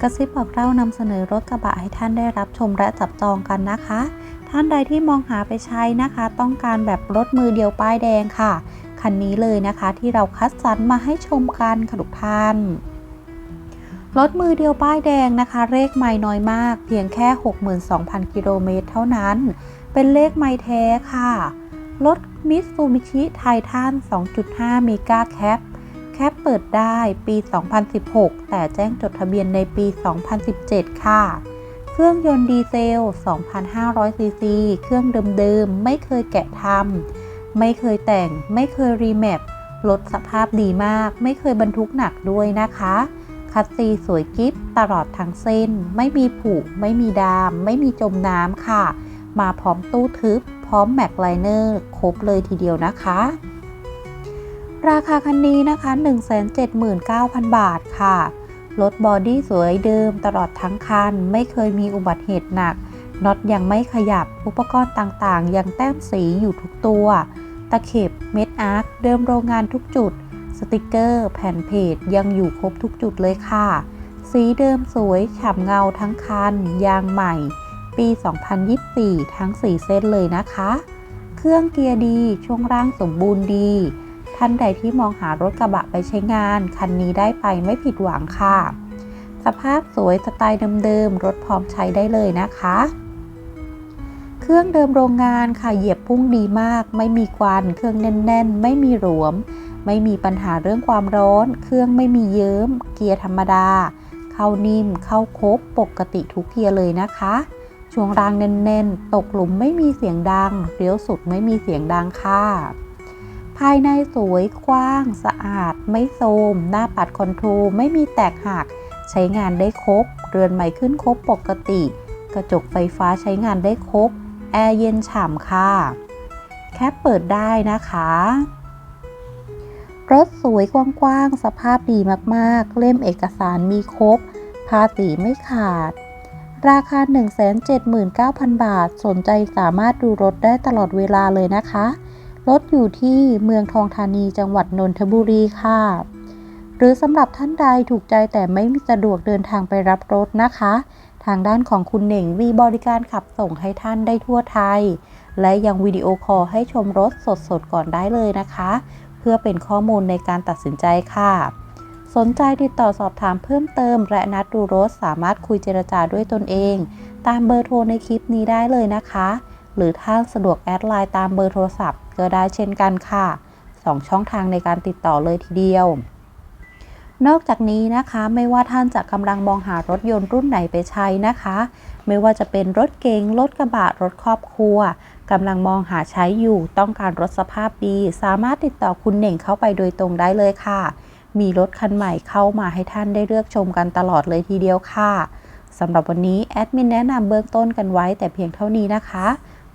กระซิบบอกเล่านำเสนอรถกระบะให้ท่านได้รับชมและจับจองกันนะคะ ท่านใดที่มองหาไปใช้นะคะ ต้องการแบบรถมือเดียวป้ายแดงค่ะ คันนี้เลยนะคะที่เราคัดสรรมาให้ชมกันค่ะทุกท่านรถมือเดียวป้ายแดงนะคะ เลขไม่น้อยมาก เพียงแค่ 62,000 กิโลเมตรเท่านั้น เป็นเลขไม่แท้ค่ะ รถมิตซูบิชิไททัน 2.5 เมกาแคป แคปเปิดได้ปี 2016 แต่แจ้งจดทะเบียนในปี 2017 ค่ะ เครื่องยนต์ดีเซล 2,500 ซีซี เครื่องเดิมๆ ไม่เคยแกะทำ ไม่เคยแต่ง ไม่เคยรีแมปรถสภาพดีมาก ไม่เคยบรรทุกหนักด้วยนะคะ คัสซีสวยกิฟตลอดทั้งเส้น ไม่มีผุ ไม่มีดาม ไม่มีจมน้ำค่ะ มาพร้อมตู้ทึบ พร้อมแม็กไลเนอร์ ครบเลยทีเดียวนะคะ ราคาคันนี้นะคะ 179,000 บาทค่ะ รถบอดี้สวยเดิมตลอดทั้งคัน ไม่เคยมีอุบัติเหตุหนัก น็อตยังไม่ขยับ อุปกรณ์ต่างๆ ยังแต้มสีอยู่ทุกตัว ตะเข็บ เม็ดอาร์ค เดิมโรงงานทุกจุด สติกเกอร์ แผ่นเพจยังอยู่ครบทุกจุดเลยค่ะ สีเดิมสวยฉ่ำเงาทั้งคัน ยางใหม่ ปี 2024 ทั้ง 4 เส้นเลยนะคะ เครื่องเกียร์ดี ช่วงล่างสมบูรณ์ดี ท่านใดที่มองหารถกระบะไปใช้งาน คันนี้ได้ไปไม่ผิดหวังค่ะ สภาพสวยสไตล์เดิมๆ รถพร้อมใช้ได้เลยนะคะ เครื่องเดิมโรงงานค่ะเหยียบพุ่งดีมาก ไม่มีควัน เครื่องแน่น ๆ ไม่มีหลวม ไม่มีปัญหาเรื่องความร้อน เครื่องไม่มีเยิ้ม เกียร์ธรรมดา เข้านิ่ม เข้าครบปกติทุกเกียร์เลยนะคะช่วงรางแน่นๆ ตกหลุมไม่มีเสียงดัง เลี้ยวสุดไม่มีเสียงดังค่ะ ภายในสวยกว้าง สะอาด ไม่โทรมหน้าปัดคอนโทรลไม่มีแตกหัก ใช้งานได้ครบ เรือนใหม่ขึ้นครบปกติ กระจกไฟฟ้าใช้งานได้ครบ แอร์เย็นฉ่ำค่ะ แคปเปิดได้นะคะ รถสวยกว้างๆ สภาพดีมากๆ เล่มเอกสารมีครบ ภาษีไม่ขาด ราคา 179,000 บาท สนใจสามารถดูรถได้ตลอดเวลาเลยนะคะ รถอยู่ที่เมืองทองธานีจังหวัดนนทบุรีค่ะ หรือสำหรับท่านใดถูกใจแต่ไม่มีสะดวกเดินทางไปรับรถนะคะ ทางด้านของคุณเหน่งมีบริการขับส่งให้ท่านได้ทั่วไทย และยังวิดีโอคอลให้ชมรถสดๆก่อนได้เลยนะคะ เพื่อเป็นข้อมูลในการตัดสินใจค่ะสนใจติดต่อสอบถามเพิ่มเติม และนัดดูรถสามารถคุยเจรจาด้วยตนเอง ตามเบอร์โทรในคลิปนี้ได้เลยนะคะ หรือถ้าสะดวกแอดไลน์ตามเบอร์โทรศัพท์ ก็ได้เช่นกันค่ะ 2 ช่องทางในการติดต่อเลยทีเดียวนอกจากนี้นะคะไม่ว่าท่านจะกำลังมองหารถยนต์รุ่นไหนไปใช้นะคะ ไม่ว่าจะเป็นรถเก๋งรถกระบะรถครอบครัวกำลังมองหาใช้อยู่ต้องการรถสภาพดี สามารถติดต่อคุณเหน่งเข้าไปโดยตรงได้เลยค่ะ มีรถคันใหม่เข้ามาให้ท่านได้เลือกชมกันตลอดเลยทีเดียวค่ะสำหรับวันนี้แอดมินแนะนำเบื้องต้นกันไว้แต่เพียงเท่านี้นะคะ